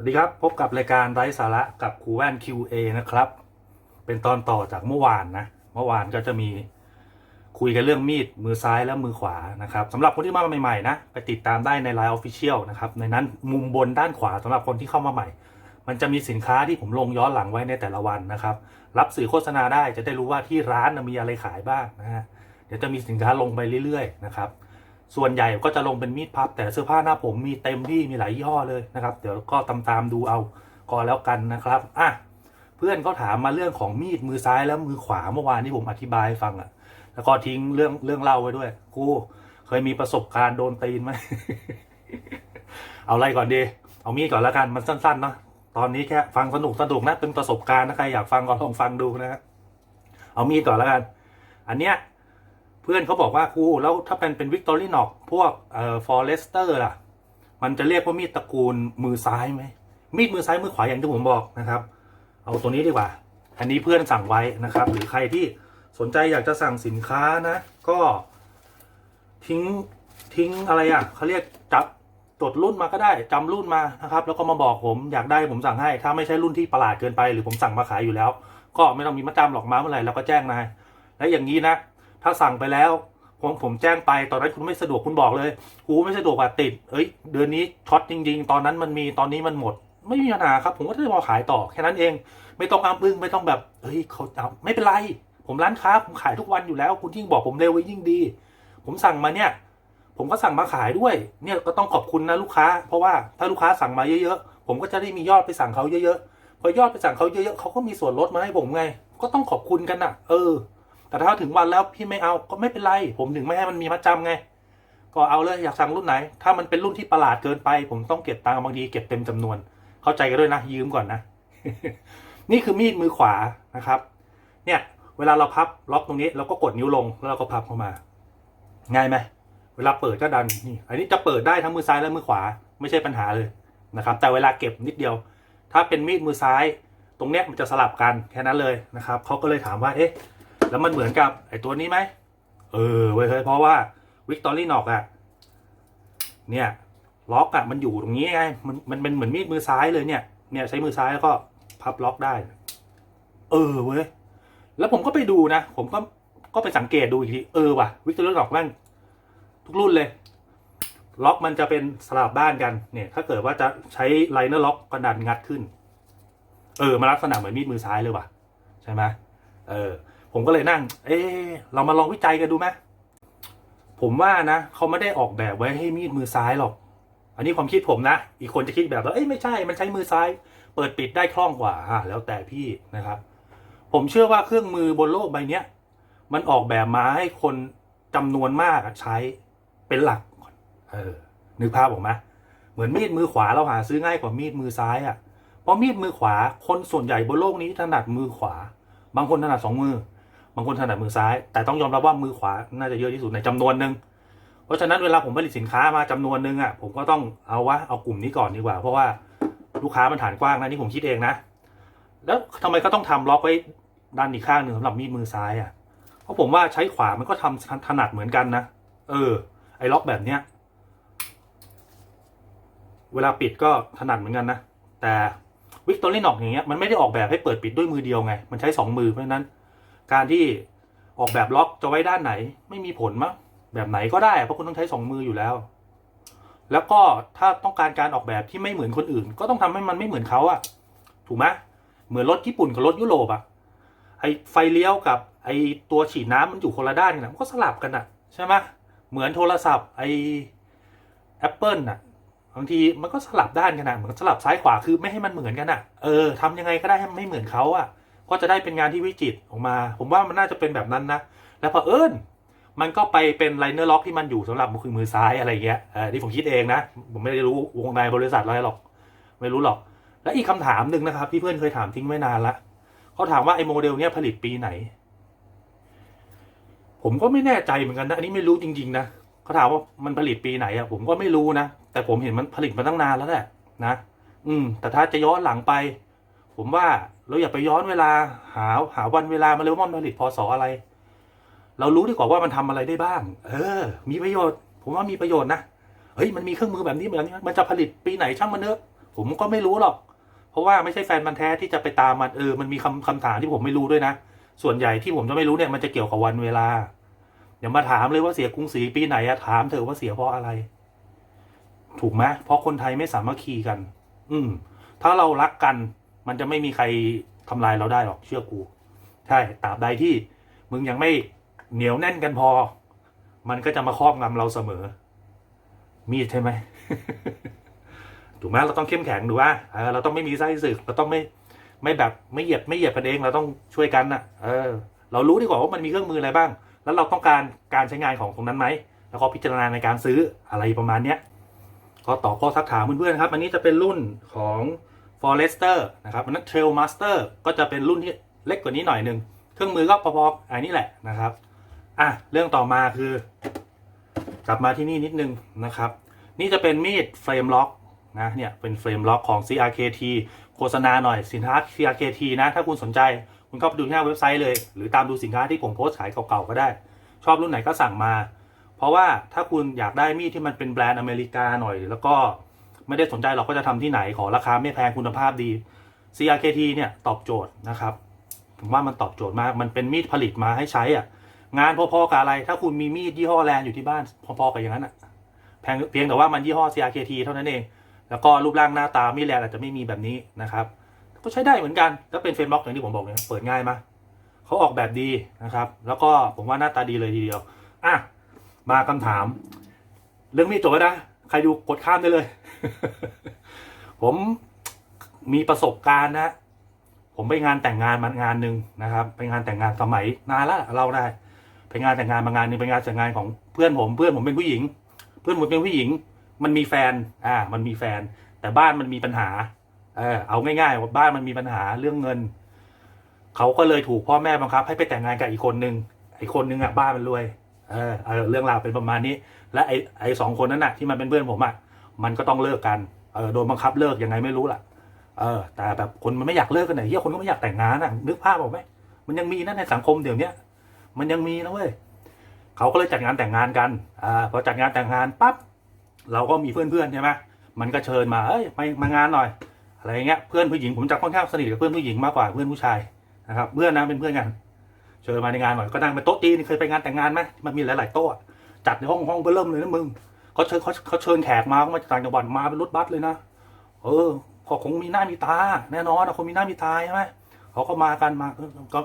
สวัสดีครับพบกับรายการไร้สาระกับครูแว่น QA นะครับ เป็นตอนต่อจากเมื่อวานนะ เมื่อวานก็จะมีคุยกันเรื่องมีดมือซ้ายและมือขวานะครับสำหรับคนที่มาใหม่ๆนะไปติดตามได้ใน Line Official นะครับในนั้นมุมบนด้านขวาสำหรับคนที่เข้ามาใหม่ มันจะมีสินค้าที่ผมลงย้อนหลังไว้ในแต่ละวันนะครับ รับสื่อโฆษณาได้จะได้รู้ว่าที่ร้านมีอะไรขายบ้างนะฮะเดี๋ยวจะมีสินค้าลงไปเรื่อยๆนะครับ ส่วนใหญ่ก็จะลงเป็นมีดพับ แต่เสื้อผ้าหน้าผมมีเต็มที่มีหลายยี่ห้อเลยนะครับ เดี๋ยวก็ตามตามดูเอาก็แล้วกันนะครับอะเพื่อนเขาถามมาเรื่องของมีดมือซ้ายและมือขวาเมื่อวานที่ผมอธิบายให้ฟังอะ่ะ แล้วก็ทิ้งเรื่องเรื่องเล่าไว้ด้วยกูเคยมีประสบการณ์โดนตีนไหมเอาอะไรก่อนดีเอามีดก่อนแล้วกันมันสั้นๆเนาะตอนนี้แค่ฟังสนุกสนุกนะเป็นประสบการณ์นะใครอยากฟังก็ลองฟังดูนะฮะเอามีดก่อนแล้วกัน อันเนี้ย พื่อนเขาบอกว่าครูแล้วถ้าเป็นเป็นวิกตอรี่นอกพวกเอ่อฟอเรสเตอร์ล่ะ มันจะเรียกว่ามีดตระกูลมือซ้ายไหมมีดมือซ้ายมือขวาอย่างที่ผมบอกนะครับ เอาตัวนี้ดีกว่า อันนี้เพื่อนสั่งไว้นะครับ หรือใครที่สนใจอยากจะสั่งสินค้านะ ก็ทิ้งทิ้งอะไรอะเขาเรียกจับจดรุ่นมาก็ได้จำรุ่นมานะครับ แล้วก็มาบอกผมอยากได้ผมสั่งให้ ถ้าไม่ใช่รุ่นที่ประหลาดเกินไป หรือผมสั่งมาขายอยู่แล้ว ก็ไม่ต้องมีมาจำหรอกมาเมื่อไหร่เราก็แจ้งนายและอย่างนี้นะ ถ้าสั่งไปแล้วผมผมแจ้งไปตอนนั้นคุณไม่สะดวกคุณบอกเลยกูไม่สะดวกว่าติด เอ้ย เดือนนี้ช็อตจริง ๆ ตอนนั้นมันมีตอนนี้มันหมด ไม่มีปัญหาครับ ผมก็จะมาขายต่อแค่นั้นเอง ไม่ต้องอ้ำอึ้งไม่ต้องแบบเฮ้ยเขาไม่เป็นไร ผมร้านค้าผมขายทุกวันอยู่แล้ว คุณยิ่งบอกผมเร็วยิ่งดี ผมสั่งมาเนี่ย ผมก็สั่งมาขายด้วย เนี่ยก็ต้องขอบคุณนะลูกค้า เพราะว่าถ้าลูกค้าสั่งมาเยอะๆผมก็จะได้มียอดไปสั่งเขาเยอะๆพอยอดไปสั่งเขาเยอะๆเขาก็มีส่วนลดมาให้ผมไง ก็ต้องขอบคุณกันน่ะ เออ แต่ถ้าถึงวันแล้วพี่ไม่เอาก็ไม่เป็นไร ผมถึงไม่ให้มันมีมัดจำไง ก็เอาเลยอยากสั่งรุ่นไหน ถ้ามันเป็นรุ่นที่ประหลาดเกินไป ผมต้องเก็บตังค์บางทีเก็บเต็มจำนวน เข้าใจกันด้วยนะยืมก่อนนะ นี่คือมีดมือขวานะครับ เนี่ยเวลาเราพับล็อกตรงนี้เราก็กดนิ้วลงแล้วเราก็พับเข้ามา ง่ายไหมเวลาเปิดก็ดันนี่อันนี้จะเปิดได้ทั้งมือซ้ายและมือขวาไม่ใช่ปัญหาเลยนะครับ แต่เวลาเก็บนิดเดียว ถ้าเป็นมีดมือซ้าย ตรงเนี้ยมันจะสลับกันแค่นั้นเลยนะครับเขาก็เลยถามว่าเอ๊ะ แล้วมันเหมือนกับไอ้ตัวนี้ไหม เออเว้ยเฮ้ยเพราะว่าวิกตอรี่นอกอะเนี่ยล็อกอะมันอยู่ตรงนี้ไงมันมันเป็นเหมือนมีดมือซ้ายเลยเนี่ยเนี่ยใช้มือซ้ายแล้วก็พับล็อกได้ เออเว้ยแล้วผมก็ไปดูนะ ผมก็ก็ไปสังเกตดูอีกทีเออว่ะวิกตอรี่นอกแม่งทุกรุ่นเลย ล็อกมันจะเป็นสลับด้านกันเนี่ย ถ้าเกิดว่าจะใช้ไลเนอร์ล็อกก็ดันงัดขึ้น เออมาลักษณะเหมือนมีดมือซ้ายเลยว่ะ ใช่ไหมเออ ผมก็เลยนั่ง เอ๊เรามาลองวิจัยกันดูไหมผมว่านะเขาไม่ได้ออกแบบไว้ให้มีดมือซ้ายหรอก อันนี้ความคิดผมนะ อีกคนจะคิดแบบว่าเอ้ยไม่ใช่มันใช้มือซ้าย เปิดปิดได้คล่องกว่าอะแล้วแต่พี่นะครับ ผมเชื่อว่าเครื่องมือบนโลกใบเนี้ยมันออกแบบมาให้คนจำนวนมากใช้เป็นหลักเออนึกภาพออกไหมเหมือนมีดมือขวาเราหาซื้อง่ายกว่ามีดมือซ้ายอะเพราะมีดมือขวาคนส่วนใหญ่บนโลกนี้ถนัดมือขวา บางคนถนัดสองมือ บางคนถนัดมือซ้าย แต่ต้องยอมรับว่ามือขวาน่าจะเยอะที่สุดในจำนวนหนึ่งเพราะฉะนั้นเวลาผมผลิตสินค้ามาจำนวนหนึ่งอะผมก็ต้องเอาวะเอากลุ่มนี้ก่อนดีกว่า เพราะว่าลูกค้ามันฐานกว้างนะนี่ผมคิดเองนะ แล้วทำไมก็ต้องทำล็อกไว้ด้านอีกข้างหนึ่งสำหรับมีดมือซ้ายอะเพราะผมว่าใช้ขวามันก็ทำถนัดเหมือนกันนะเออ ไอ้ล็อกแบบเนี้ยเวลาปิดก็ถนัดเหมือนกันนะแต่วิกตอรี่นอกอย่างเงี้ยมันไม่ได้ออกแบบให้เปิดปิดด้วยมือเดียวไง มันใช้สองมือเพราะฉะนั้น การที่ออกแบบล็อกจะไว้ด้านไหน ไม่มีผลมั้งแบบไหนก็ได้ เพราะคุณต้องใช้สองมืออยู่แล้ว แล้วก็ถ้าต้องการการออกแบบที่ไม่เหมือนคนอื่น ก็ต้องทำให้มันไม่เหมือนเขาอะถูกไหมเหมือนรถญี่ปุ่นกับรถยุโรปอะไอไฟเลี้ยวกับไอตัวฉีดน้ำมันอยู่คนละด้านกันนะมันก็สลับกันอะใช่ไหมเหมือนโทรศัพท์ไอแอปเปิลน่ะบางทีมันก็สลับด้านกันนะเหมือนสลับซ้ายขวาคือไม่ให้มันเหมือนกันอะเออทำยังไงก็ได้ให้มันไม่เหมือนเขาอะ ก็จะได้เป็นงานที่วิจิตรออกมา ผมว่ามันน่าจะเป็นแบบนั้นนะ แล้วพอเอิญมันก็ไปเป็นไลเนอร์ล็อกที่มันอยู่สำหรับมือมือซ้ายอะไรเงี้ยออนี่ผมคิดเองนะ ผมไม่ได้รู้วงในบริษัทอะไรหรอก ไม่รู้หรอก และอีกคำถามหนึ่งนะครับ ที่เพื่อนเคยถามทิ้งไว้นานละเขาถามว่าไอ้โมเดลเนี้ยผลิตปีไหน ผมก็ไม่แน่ใจเหมือนกันนะ อันนี้ไม่รู้จริงๆนะเขาถามว่ามันผลิตปีไหนอะผมก็ไม่รู้นะ แต่ผมเห็นมันผลิตมาตั้งนานแล้วแหละนะ อืม แต่ถ้าจะย้อนหลังไป ผมว่าเราอย่าไปย้อนเวลาหาหาวันเวลามาเลยว่ามันผลิตพศอะไร เรารู้ดีกว่าว่ามันทำอะไรได้บ้าง เออ มีประโยชน์ ผมว่ามีประโยชน์นะเฮ้ยมันมีเครื่องมือแบบนี้แบบนี้มันจะผลิตปีไหนช่างมันเถอะผมก็ไม่รู้หรอก เพราะว่าไม่ใช่แฟนมันแท้ที่จะไปตามมันเออมันมีคำคำถามที่ผมไม่รู้ด้วยนะส่วนใหญ่ที่ผมจะไม่รู้เนี่ยมันจะเกี่ยวกับวันเวลาอย่ามาถามเลยว่าเสียกรุงศรีปีไหนอะถามเถอะว่าเสียเพราะอะไร ถูกไหมเพราะคนไทยไม่สามัคคีกัน อืม ถ้าเรารักกัน มันจะไม่มีใครทำลายเราได้หรอกเชื่อกู ใช่ตราบใดที่มึงยังไม่เหนียวแน่นกันพอ มันก็จะมาครอบงำเราเสมอ มีใช่ไหมถูกไหมเราต้องเข้มแข็งดูว่าเออเราต้องไม่มีไส้ศึกเราต้องไม่ไม่แบบไม่เหยียบไม่เหยียบกันเองเราต้องช่วยกันนะเออ เรารู้ดีกว่าว่ามันมีเครื่องมืออะไรบ้าง แล้วเราต้องการการใช้งานของตรงนั้นไหมแล้วก็พิจารณาในการซื้ออะไรประมาณเนี้ยก็ตอบข้อสักถามเพื่อนๆครับ อันนี้จะเป็นรุ่นของ Forester นะครับนั้น Trail Master ก็จะเป็นรุ่นที่เล็กกว่านี้หน่อยหนึ่งเครื่องมือก็พอๆอันนี้แหละนะครับอะเรื่องต่อมาคือ กลับมาที่นี่นิดนึงนะครับ นี่จะเป็นมีดเฟรมล็อกนะเนี่ยเป็นเฟรมล็อกของ CRKT โฆษณาหน่อยสินค้า CRKT นะถ้าคุณสนใจคุณก็ไปดูที่หน้าเว็บไซต์เลย หรือตามดูสินค้าที่ผมโพสต์ขายเก่าๆก็ได้ ชอบรุ่นไหนก็สั่งมา เพราะว่าถ้าคุณอยากได้มีดที่มันเป็นแบรนด์อเมริกาหน่อย แล้วก็ ไม่ได้สนใจเราก็จะทำที่ไหนขอราคาไม่แพงคุณภาพดี CRKT เนี่ยตอบโจทย์นะครับผมว่ามันตอบโจทย์มาก มันเป็นมีดผลิตมาให้ใช้อะ งานพอๆกับอะไร ถ้าคุณมีมีดยี่ห้อแลนอยู่ที่บ้านพอๆกับอย่างนั้นอะแพงเพียงแต่ว่ามันยี่ห้อ CRKT เท่านั้นเอง แล้วก็รูปร่างหน้าตามีดแลนอาจจะไม่มีแบบนี้นะครับ ก็ใช้ได้เหมือนกันแล้วเป็นเฟรมล็อกอย่างที่ผมบอกเนี่ยเปิดง่ายมาเขาออกแบบดีนะครับ แล้วก็ผมว่าหน้าตาดีเลยทีเดียวอะมาคำถาม เรื่องมีดจบแล้วนะ ใครดูกดข้ามได้เลย ผมมีประสบการณ์นะผมไปงานแต่งงานมางานหนึ่งนะครับ ไปงานแต่งงานสมัยนานแล้วเราได้ไปงานแต่งงานมางานหนึงไปงานแต่งงานของเพื่อนผมเพื่อนผมเป็นผู้หญิง เพื่อนผมเป็นผู้หญิง มันมีแฟน อ่า มันมีแฟน แต่บ้านมันมีปัญหา เออเอาง่ายๆว่าบ้านมันมีปัญหาเรื่องเงินเขาก็เลยถูกพ่อแม่บังคับ ให้ไปแต่งงานกับอีกคนนึงไอ้คนนึงอะบ้านมันรวย เออเออเรื่องราวเป็นประมาณนี้ และไอ้ไอ้สองคนนั้นน่ะที่มันเป็นเพื่อนผมอะมันก็ต้องเลิกกันเออโดนบังคับเลิกยังไงไม่รู้ล่ะเออแต่แบบคนมันไม่อยากเลิกกันไหนเฮียคนก็ไม่อยากแต่งงานอะนึกภาพออกไหมมันยังมีนะในสังคมเดี๋ยวนี้มันยังมีนะเว้ยเขาก็เลยจัดงานแต่งงานกันอ่าพอจัดงานแต่งงานปั๊บเราก็มีเพื่อนๆใช่ไหมมันก็เชิญมาเอ้ยมามางานหน่อยอะไรอย่างเงี้ยเพื่อนผู้หญิงผมจะค่อนข้างสนิทกับเพื่อนผู้หญิงมากกว่าเพื่อนผู้ชายนะครับเพื่อนนะเป็นเพื่อนกันเชิญมาในงานหน่อยก็นั่งเป็นโต๊ะจีนเคยไปงานแต่งงานไหมมันมีหลาย ๆ โต๊ะ จัดในห้องห้องเบอร์เริ่มเลยนะมึงเขาเชิญเขาเขาเชิญแขกมาเขามาจากต่างจังหวัดมาเป็นรถบัสเลยนะเออก็คงมีหน้ามีตา แน่นอนอะคนมีหน้ามีตาใช่ไหมเขาก็มากันมาก็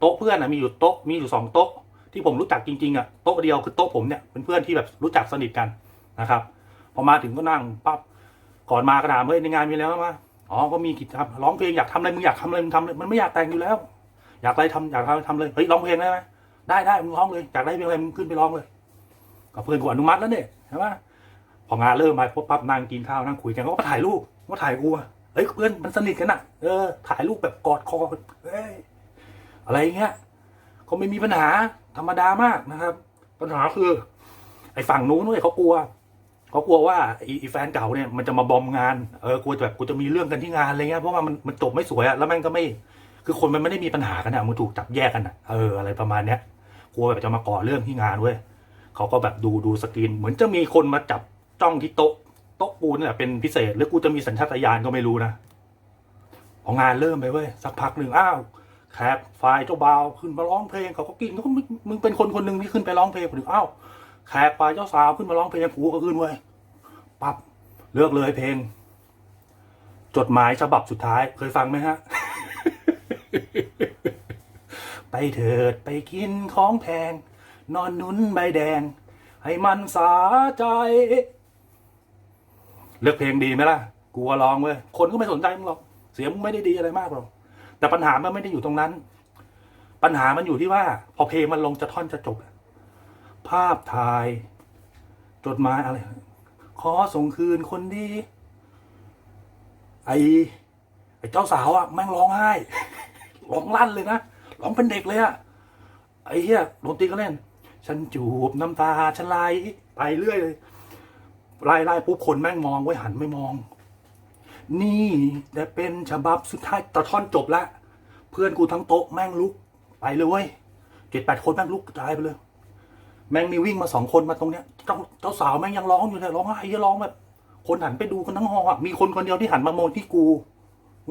โต๊ะเพื่อนอะมีอยู่โต๊ะมีอยู่สองโต๊ะ ที่ผมรู้จักจริงๆอะโต๊ะเดียวคือโต๊ะผมเนี่ยเป็นเพื่อนที่แบบรู้จักสนิทกันนะครับพอมาถึงก็นั่งปั๊บก่อนมากระดามเฮ้ยในงานมีแล้วมาอ๋อก็มีกิจกรรมร้องเพลงอยากทำอะไรมึงอยากทำอะไรมึงทำเลยมันไม่อยากแต่งอยู่แล้ว อยากอะไรทำอยากทำทำเลยเฮ้ยร้องเพลงได้ไหมได้ได้มึงร้องเลยอยากได้เพลงอะไรมึงขึ้นไปร้องเลย กับเพื่อนกูอนุมัติแล้วเนี่ยใช่ไหมพองานเริ่มมาพบปั๊บนั่งกินข้าวนั่งคุยกันเขาก็ถ่ายรูปก็ถ่ายกูเฮ้ยเพื่อนมันสนิทกันอะเออถ่ายรูปแบบกอดคอเฮ้ยอะไรเงี้ยก็ไม่มีปัญหาธรรมดามากนะครับ ปัญหาคือ ไอ้ฝั่งนู้นเว้ยเขากลัวเขากลัวว่าไอ้แฟนเก่าเนี่ยมันจะมาบอมงานเออกลัวแบบกูจะมีเรื่องกันที่งานอะไรเงี้ยเพราะว่ามันมันจบไม่สวยอะแล้วแม่งก็ไม่ คือคนมันไม่ได้มีปัญหากันอะมันถูกจับแยกกันอะเอออะไรประมาณเนี้ยกลัวแบบจะมาก่อเรื่องที่งานเว้ย เขาก็แบบดูดูสกรีน เหมือนจะมีคนมาจับจ้องที่โต๊ะโต๊ะปูนเนี่ยเป็นพิเศษ หรือกูจะมีสัญชาตญาณก็ไม่รู้นะพองานเริ่มไปเว้ยสักพักหนึ่งอ้าวแขกฝ่ายเจ้าบ่าวขึ้นมาร้องเพลงเขาก็กินเขาก็มึงมึงเป็นคนคนหนึ่งที่ขึ้นไปร้องเพลงคนหนึ่งอ้าวแขกฝ่ายเจ้าสาวขึ้นมาร้องเพลงกูก็ขึ้นเว้ยปั๊บเลือกเลยเพลง จดหมายฉบับสุดท้าย เคยฟังไหมฮะ ไปเถิดไปกินของแพง นอนนุนใบแดง ให้มันสาใจ เลือกเพลงดีไหมล่ะกูว่าร้องเว้ยคนก็ไม่สนใจมึงหรอกเสียงมึงไม่ได้ดีอะไรมากหรอกแต่ปัญหามันไม่ได้อยู่ตรงนั้น ปัญหามันอยู่ที่ว่า พอเพลงมันลงจะท่อนจะจบภาพถ่าย จดหมายอะไรขอส่งคืนคนดี ไอไอเจ้าสาวอะแม่งร้องไห้ร้องลั่นเลยนะร้องเป็นเด็กเลยอะไอ้เหี้ยดนตรีก็เล่น ฉันจูบน้ำตาฉันไหลไปเรื่อยเลยไล่ไล่ปุ๊บคนแม่งมองไว้หันไม่มอง นี่แต่เป็นฉบับสุดท้ายตะท่อนจบละเพื่อนกูทั้งโต๊ะแม่งลุกไปเลยเว้ยเจ็ดแปดคนแม่งลุกกระจายไปเลย แม่งมีวิ่งมาสองคนมาตรงเนี้ยเจ้าเจ้าสาวแม่งยังร้องอยู่เลยร้องไห้เหี้ยร้องแบบคนหันไปดูกันทั้งหออะมีคนคนเดียวที่หันมามองที่กู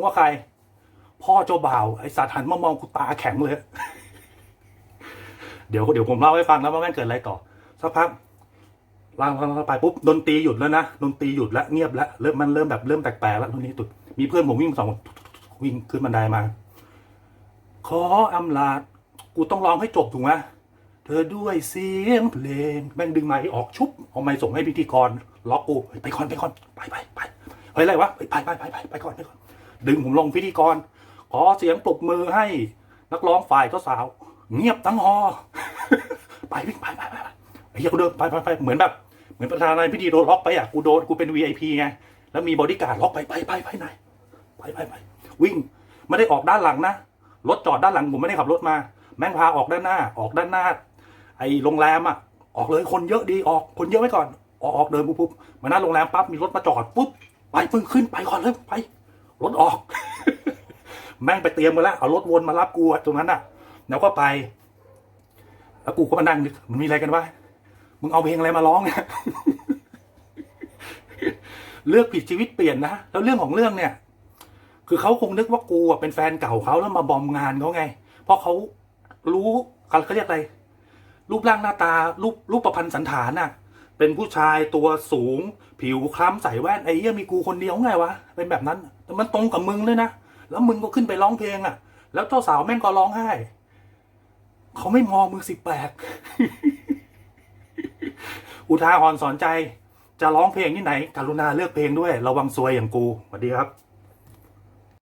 ว่าใคร พ่อเจ้าบ่าวไอ้สัตว์หันมามองกูตาแข็งเลย เดี๋ยวเดี๋ยวผมเล่าให้ฟังนะว่าแม่งเกิดอะไรต่อสักพักล่างล่างล่างไปปุ๊บดนตรีหยุดแล้วนะดนตรีหยุดแล้วเงียบแล้วเริ่มมันเริ่มแบบเริ่มแปลกๆแล้วตรงนี้ตุดมีเพื่อนผมวิ่งสองคนวิ่งขึ้นบันไดมา ขออำลากูต้องร้องให้จบถูกไหมเธอด้วยเสียงเพลงแม่งดึงไม้ออกชุบเอาไม้ส่งให้พิธีกรล็อกกูไปก่อนไปก่อนไปไปไปเฮ้ยอะไรวะไปไปไปไปไปก่อนไปก่อนดึงผมลงพิธีกรขอเสียงปรบมือให้นักร้องฝ่ายเจ้าสาว เงียบทั้งฮอไปวิ่งไปไปไปไปไอ้เหี้ยกูเดินไปไปไปเหมือนแบบ เหมือนประธานในพิธีโดนล็อกไปอะกูโดนกูเป็น VIP ไงแล้วมีบอดี้การ์ดล็อกไปไปไปไปไหนไปไปไปวิ่งไม่ได้ออกด้านหลังนะรถจอดด้านหลังผมไม่ได้ขับรถมา แม่งพาออกด้านหน้า ออกด้านหน้า ไอ้โรงแรมอะ ออกเลยคนเยอะดีออกคนเยอะไว้ก่อน ออกออกเดินปุ๊บปุ๊บมาหน้าโรงแรมปั๊บมีรถมาจอดปุ๊บไปปึ้งขึ้นไปก่อนเลยไปรถออก แม่งไปเตรียมมาแล้วเอารถวนมารับกูตรงนั้นอะ แล้วก็ไป แล้วกูก็มานั่งนึกมันมีอะไรกันวะมึงเอาเพลงอะไรมาร้องเนี่ยเลือกผิดชีวิตเปลี่ยนนะแล้วเรื่องของเรื่องเนี่ย คือเขาคงนึกว่ากูเป็นแฟนเก่าเขาแล้วมาบอมงานเขาไง เพราะเขารู้เขาเขาเรียกอะไร รูปร่างหน้าตา รูปรูปประพันธ์สันฐานน่ะ เป็นผู้ชายตัวสูง ผิวคล้ำใส่แว่นไอ้เหี้ยมีกูคนเดียวไงวะเป็นแบบนั้นแต่มันตรงกับมึงเลยนะแล้วมึงก็ขึ้นไปร้องเพลงอะ แล้วเจ้าสาวแม่งก็ร้องไห้ เขาไม่มองมึงสิแปลกอุทาหรณ์สอนใจ จะร้องเพลงที่ไหน กรุณาเลือกเพลงด้วย ระวังซวยอย่างกูสวัสดีครับ